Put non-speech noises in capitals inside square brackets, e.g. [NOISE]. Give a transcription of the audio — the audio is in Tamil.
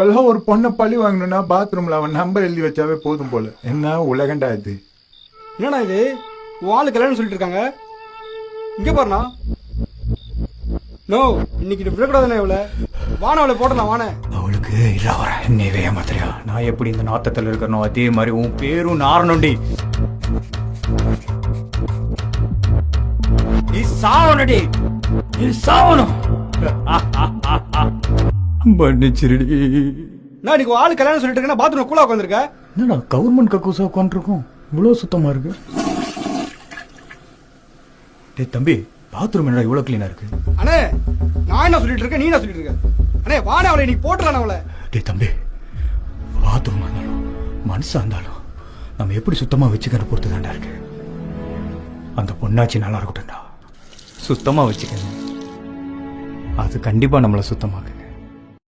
இப்பெல்லாம் ஒரு பொண்ணை பழி வாங்கணும்னா பாத்ரூம்ல அவன் நம்பர் எழுதி வச்சாவே போதும் போல. என்ன உலகண்டா இது? என்னண்ணா இது? ஆளு கல்யாணம் சொல்லிட்டு இருக்காங்க. இங்க பாருண்ணா. நோ இன்னைக்கு விடக்கூடாதுண்ணே இவளை. வான அவளை போடலாம் வானே அவளுக்கு இல்ல வர என்னையவே ஏமாத்துறியா? நான் எப்படி இந்த நாத்தத்தில் இருக்கிறனோ அதே மாதிரி உன் பேரும் நாரணுண்டி. நீ சாவணுடி நீ சாவணும். [LAUGHS] மன்னிச்சிருடி நான் இன்னைக்கு ஆளு கல்யாணம் சொல்லிட்டு இருக்கேன்னா பாத்ரூம் கூலா உட்காந்துருக்க என்னடா கவர்மெண்ட் கக்கூசா உட்காந்துருக்கோம் இவ்வளோ சுத்தமா இருக்கு. டேய் தம்பி பாத்ரூம் என்னடா இவ்வளோ க்ளீனா இருக்கு? அண்ணே நான் என்ன சொல்லிட்டு இருக்கேன் நீ என்ன சொல்லிட்டு இருக்க? அண்ணே வானே அவளை இன்னைக்கு போட்டுறான் அவளை. டேய் தம்பி பாத்ரூம் இருந்தாலும் மனசா இருந்தாலும் நம்ம எப்படி சுத்தமா வச்சுக்கிற பொறுத்து தாண்டா இருக்கு. அந்த பொண்ணாச்சி நல்லா இருக்கட்டும்டா. சுத்தமா வச்சுக்கங்க. அது கண்டிப்பா நம்மளை சுத்தமாக்கு.